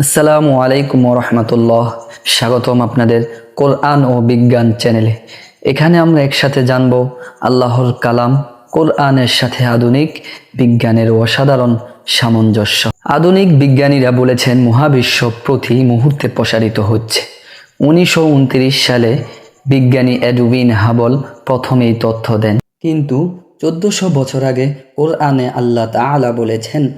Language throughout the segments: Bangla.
আসসালামু আলাইকুম রহমতুল্লাহ স্বাগতম আপনাদের কোরআন ও বিজ্ঞান চ্যানেলে। এখানে আমরা একসাথে জানব আল্লাহর কালাম, কোরআনের সাথে আধুনিক, বিজ্ঞানের অসাধারণ সামঞ্জস্য। আধুনিক বিজ্ঞানীরা বলেছেন, মহাবিশ্ব প্রতি মুহূর্তে প্রসারিত হচ্ছে। উনিশশো উনত্রিশ সালে বিজ্ঞানী এডুইন হাবল প্রথম এই তথ্য দেন। কিন্তু চোদ্দশো বছর আগে কোরআনে আল্লাহ তাআলা বলেছেন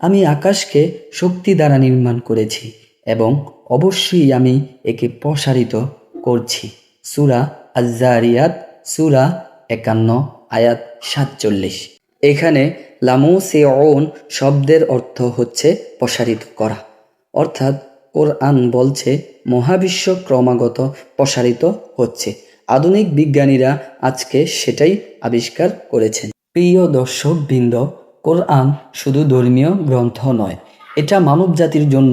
আমি আকাশকে শক্তি দ্বারা নির্মাণ করেছি এবং অবশ্যই আমি একে প্রসারিত করছি। সুরা আজ-জারিয়াত, সূরা একান্ন, আয়াত সাতচল্লিশ। এখানে লামুসিউন শব্দের অর্থ হচ্ছে প্রসারিত করা। অর্থাৎ কোরআন বলছে, মহাবিশ্ব ক্রমাগত প্রসারিত হচ্ছে। আধুনিক বিজ্ঞানীরা আজকে সেটাই আবিষ্কার করেছেন। প্রিয় দর্শক বৃন্দ কোরআন শুধু ধর্মীয় গ্রন্থ নয়, এটা মানব জাতির জন্য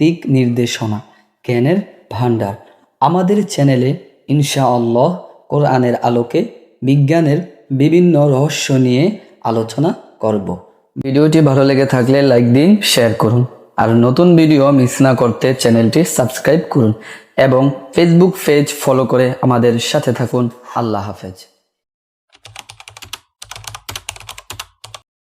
দিক নির্দেশনা, জ্ঞানের ভাণ্ডার। আমাদের চ্যানেলে ইনশাআল্লাহ কোরআনের আলোকে বিজ্ঞানের বিভিন্ন রহস্য নিয়ে আলোচনা করব। ভিডিওটি ভালো লেগে থাকলে লাইক দিন, শেয়ার করুন। আর নতুন ভিডিও মিস না করতে চ্যানেলটি সাবস্ক্রাইব করুন এবং ফেসবুক পেজ ফলো করে আমাদের সাথে থাকুন। আল্লাহ হাফেজ।